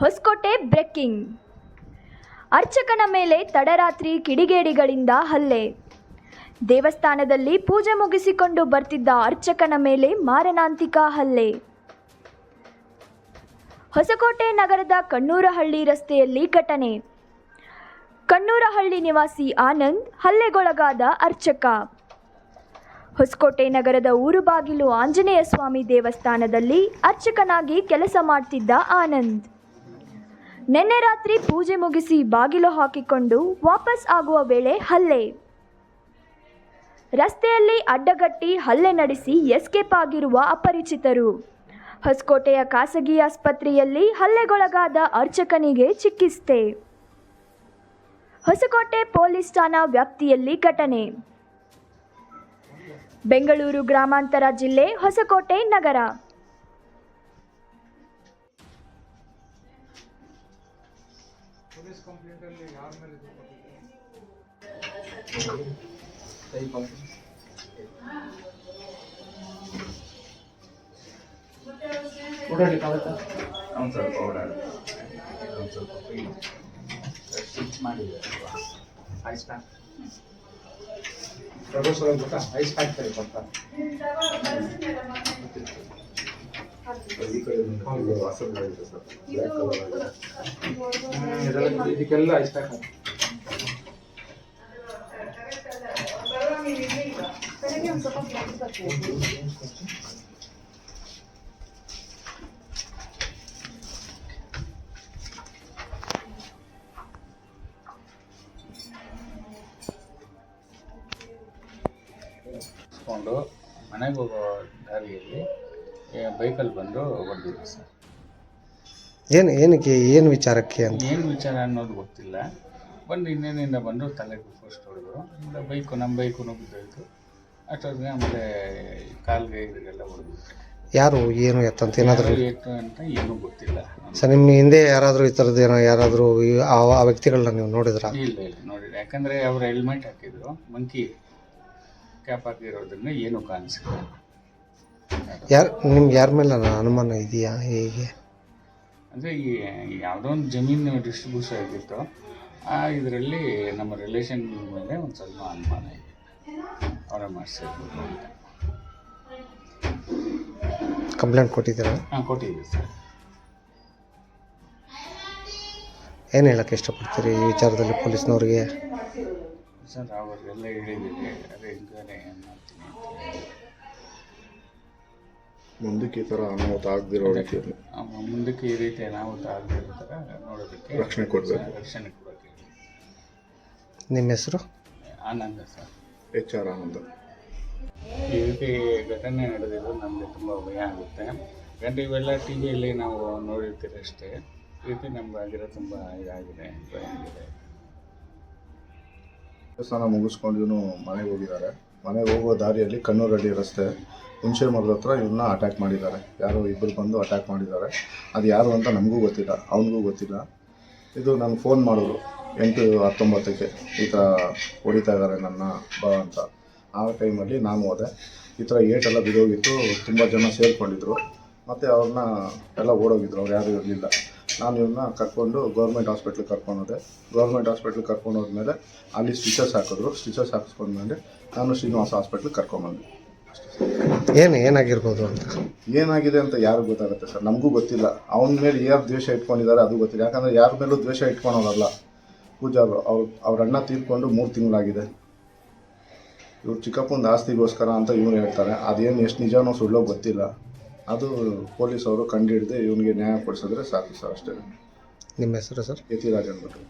Hosakote breaking. ಅರ್ಚಕನ ಮೇಲೆ ತಡರಾತ್ರಿ ಕಿಡಿಗೇಡಿಗಳಿಂದ ಹಲ್ಲೆ. ದೇವಸ್ಥಾನದಲ್ಲಿ ಪೂಜೆ ಮುಗಿಸಿಕೊಂಡು ಬರ್ತಿದ್ದ ಅರ್ಚಕನ ಮೇಲೆ ಮಾರಣಾಂತಿಕ ಹಲ್ಲೆ. ಹೊಸಕೋಟೆ ನಗರದ ಕಣ್ಣೂರಹಳ್ಳಿ ರಸ್ತೆಯಲ್ಲಿ ಘಟನೆ. ಕಣ್ಣೂರಹಳ್ಳಿ ನಿವಾಸಿ ಆನಂದ್ ಹಲ್ಲೆಗೊಳಗಾದ ಅರ್ಚಕ. ಹೊಸಕೋಟೆ ನಗರದ ಊರುಬಾಗಿಲು ಆಂಜನೇಯ ಸ್ವಾಮಿ ದೇವಸ್ಥಾನದಲ್ಲಿ ಅರ್ಚಕನಾಗಿ ಕೆಲಸ ಮಾಡ್ತಿದ್ದ ಆನಂದ್. ನಿನ್ನೆ ರಾತ್ರಿ ಪೂಜೆ ಮುಗಿಸಿ ಬಾಗಿಲು ಹಾಕಿಕೊಂಡು ವಾಪಸ್ ಆಗುವ ವೇಳೆ ಹಲ್ಲೆ. ರಸ್ತೆಯಲ್ಲಿ ಅಡ್ಡಗಟ್ಟಿ ಹಲ್ಲೆ ನಡೆಸಿ ಎಸ್ಕೇಪ್ ಆಗಿರುವ ಅಪರಿಚಿತರು. ಹೊಸಕೋಟೆಯ ಖಾಸಗಿ ಆಸ್ಪತ್ರೆಯಲ್ಲಿ ಹಲ್ಲೆಗೊಳಗಾದ ಅರ್ಚಕನಿಗೆ ಚಿಕಿತ್ಸೆ. ಹೊಸಕೋಟೆ ಪೊಲೀಸ್ ಠಾಣಾ ವ್ಯಾಪ್ತಿಯಲ್ಲಿ ಘಟನೆ. ಬೆಂಗಳೂರು ಗ್ರಾಮಾಂತರ ಜಿಲ್ಲೆ ಹೊಸಕೋಟೆ ನಗರ. ಒಂದು ಸ್ವಲ್ಪ ಓಡಾಡ ಅವ್ನು ಸ್ವಲ್ಪ ಫ್ರೀ ಸ್ಟಿಚ್ ಮಾಡಿದೆ. ಐಸ್ ಪ್ಯಾಕ್ ಪ್ರೊಫೆಸರ್ ಗೊತ್ತಾ? ಐಸ್ ಫ್ಯಾಕ್ಟರಿ ಗೊತ್ತಾ ಈ ಕಡೆ ಇದಕ್ಕೆಲ್ಲ ಇಷ್ಟ ಮನೆಗೆ ಹೋಗೋ ದಾರಿಯಲ್ಲಿ ಬೈಕಲ್ಲಿ ಬಂದು ಹೊಡೆದಿದ್ದೆ ಸರ್. ಏನು ಏನಕ್ಕೆ ಏನು ವಿಚಾರಕ್ಕೆ ಅಂತ? ಏನು ವಿಚಾರ ಅನ್ನೋದು ಗೊತ್ತಿಲ್ಲ. ಬಂದು ಇನ್ನೇನಿಂದ ಬಂದು ತಲೆಗೆ ಫಸ್ಟ್ ಹೊಡೆದ್ರು ಆಮೇಲೆ ಬೈಕು ನಮ್ಮ ಬೈಕು ಬಿದ್ದೋಯ್ತು ಅಷ್ಟೊತ್ತಿಗೆ ಆಮೇಲೆ ಕಾಲ್ಗೆ ಇದಕ್ಕೆಲ್ಲ ಹೊಡೆದ್ಬಿಟ್ಟು ಯಾರು ಏನು ಎತ್ತಂತ ಏನಾದರೂ? ಏಟು ಅಂತ ಏನೂ ಗೊತ್ತಿಲ್ಲ. ಸರ್ ನಿಮ್ಮ ಹಿಂದೆ ಯಾರಾದರೂ ಈ ಥರದ್ದು ಏನೋ ಯಾರಾದರೂ ಆ ಆ ವ್ಯಕ್ತಿಗಳನ್ನ ನೀವು ನೋಡಿದ್ರಾ? ಇಲ್ಲ ಇಲ್ಲ ನೋಡಿ ಯಾಕಂದರೆ ಅವರು ಹೆಲ್ಮೆಟ್ ಹಾಕಿದ್ರು ಮಂಕಿ ಕ್ಯಾಪ್ ಹಾಕಿರೋದ್ರಿಂದ ಏನೂ ಕಾಣಿಸಿಲ್ಲ. ಯಾರು ನಿಮ್ಗೆ ಯಾರ ಮೇಲೆ ಅನುಮಾನ ಇದೆಯಾ? ಹೇಗೆ? ಅಂದರೆ ಈ ಯಾವುದೋ ಒಂದು ಜಮೀನು ಡಿಸ್ಟ್ರಿಬ್ಯೂಷನ್ ಆಗಿತ್ತು. ಆ ಇದರಲ್ಲಿ ನಮ್ಮ ರಿಲೇಷನ್ ಮೇಲೆ ಒಂದು ಸ್ವಲ್ಪ ಅನುಮಾನ ಇದೆ. ಅವರೇ ಮಾಡಿಸಿರ್ಬೋದು ಅಂತ. ಕಂಪ್ಲೇಂಟ್ ಕೊಟ್ಟಿದ್ದೀರಾ? ಹಾಂ ಕೊಟ್ಟಿದ್ದೀವಿ ಸರ್. ಏನು ಹೇಳಕ್ಕೆ ಇಷ್ಟಪಡ್ತೀರಿ ಈ ವಿಚಾರದಲ್ಲಿ ಪೊಲೀಸ್ನವ್ರಿಗೆ? ಸರ್ ಅವರಿಗೆಲ್ಲ ಹೇಳಿದ್ದೀವಿ. ಅದೇ ಎಂಕ್ವೈರಿ ಮಾಡ್ತೀನಿ ಅಂತ ಹೇಳಿ. ಮುಂದಕ್ಕೆ ಈ ಥರ ಅನಾಹುತ ಆಗದಿರೋ ರೀತಿಯಲ್ಲಿ. ಆ ಮುಂದಕ್ಕೆ ಈ ರೀತಿ ಅನಾಹುತ ಆಗದಿರೋ ಥರ ನೋಡೋದಕ್ಕೆ ರಕ್ಷಣೆ ಕೊಡಬೇಕು. ರಕ್ಷಣೆ ಕೊಡೋಕ್ಕೆ ನಿಮ್ಮ ಹೆಸರು? Anand sir. H R Anand. ಈ ರೀತಿ ಘಟನೆ ನಡೆದಿದ್ದು ನಮಗೆ ತುಂಬ ಭಯ ಆಗುತ್ತೆ. ಯಾಕಂದರೆ ಇವೆಲ್ಲ ಟಿ ವಿಯಲ್ಲಿ ನಾವು ನೋಡಿರ್ತೀರಿ ಅಷ್ಟೇ ಈ ರೀತಿ ನಮ್ಗೆ ಆಗಿರೋ ತುಂಬ ಇದಾಗಿದೆ ಭಯ ಆಗಿದೆ. ದೇವಸ್ಥಾನ ಮುಗಿಸ್ಕೊಂಡು ಮನೆಗೆ ಹೋಗಿದ್ದಾರೆ. ಮನೆಗೆ ಹೋಗೋ ದಾರಿಯಲ್ಲಿ ಕಣ್ಣೂರಳ್ಳಿ ರಸ್ತೆ. ಹುಣಸೆ ಮರದ ಹತ್ರ ಇವನ್ನ ಅಟ್ಯಾಕ್ ಮಾಡಿದ್ದಾರೆ. ಯಾರೋ ಇಬ್ಬರು ಬಂದು ಅಟ್ಯಾಕ್ ಮಾಡಿದ್ದಾರೆ. ಅದು ಯಾರು ಅಂತ ನಮಗೂ ಗೊತ್ತಿಲ್ಲ, ಅವನಿಗೂ ಗೊತ್ತಿಲ್ಲ. ಇದು ನಾನು ಫೋನ್ ಮಾಡಿದ್ರು, ಎಂಟು ಹತ್ತೊಂಬತ್ತಕ್ಕೆ ಈ ಥರ ಹೊಡಿತಾ ಇದ್ದಾರೆ ನನ್ನ ಬಾ ಅಂತ. ಆ ಟೈಮಲ್ಲಿ ನಾನು ಹೋದೆ. ಈ ಥರ ಏಟೆಲ್ಲ ಬಿದ್ದೋಗಿತ್ತು, ತುಂಬ ಜನ ಸೇರಿಕೊಂಡಿದ್ರು. ಮತ್ತು ಅವ್ರನ್ನ ಎಲ್ಲ ಓಡೋಗಿದ್ರು, ಅವ್ರು ಯಾರೂ ಇರಲಿಲ್ಲ. ನಾನು ಇವ್ರನ್ನ ಕರ್ಕೊಂಡು ಗೌರ್ಮೆಂಟ್ ಹಾಸ್ಪಿಟ್ಲಿಗೆ ಕರ್ಕೊಂಡೋದೆ ಗೌರ್ಮೆಂಟ್ ಹಾಸ್ಪಿಟ್ಲಿಗೆ ಕರ್ಕೊಂಡು ಹೋದ್ಮೇಲೆ ಅಲ್ಲಿ ಸ್ಟಿಚಸ್ ಹಾಕಿದ್ರು. ಸ್ಟಿಚಸ್ ಹಾಕಿಸ್ಕೊಂಡ್ಮೇಲೆ ನಾನು ಶ್ರೀನಿವಾಸ ಹಾಸ್ಪಿಟ್ಲಿಗೆ ಕರ್ಕೊಂಡ್ಬಂದೆ. ಏನು ಏನಾಗಿರ್ಬೋದು ಅಂತ? ಏನಾಗಿದೆ ಅಂತ ಯಾರು ಗೊತ್ತಾಗುತ್ತೆ ಸರ್. ನಮಗೂ ಗೊತ್ತಿಲ್ಲ. ಅವನ ಮೇಲೆ ಯಾರು ದ್ವೇಷ ಇಟ್ಕೊಂಡಿದ್ದಾರೆ ಅದು ಗೊತ್ತಿಲ್ಲ. ಯಾಕಂದರೆ ಯಾರ ಮೇಲೂ ದ್ವೇಷ ಇಟ್ಕೊಳೋರಲ್ಲ. ಅವರು ಅವ್ರು ಅವ್ರ ಅಣ್ಣ ತೀರ್ಕೊಂಡು ಮೂರು ತಿಂಗಳಾಗಿದೆ. ಇವ್ರು ಚಿಕ್ಕಪ್ಪನ ಆಸ್ತಿಗೋಸ್ಕರ ಅಂತ ಇವ್ರು ಹೇಳ್ತಾರೆ. ಅದೇನು ಎಷ್ಟು ನಿಜನೋ ಸುಳ್ಳೋ ಗೊತ್ತಿಲ್ಲ. ಅದು ಪೊಲೀಸವರು ಕಂಡುಹಿಡಿದು ಇವನಿಗೆ ನ್ಯಾಯ ಕೊಡಿಸಿದ್ರೆ ಸಾಕು ಸರ್ ಅಷ್ಟೇ. ನಿಮ್ಮ ಹೆಸರು ಸರ್? ಯತಿರಾಜ್ ಅಂದ್ಬಿಟ್ಟು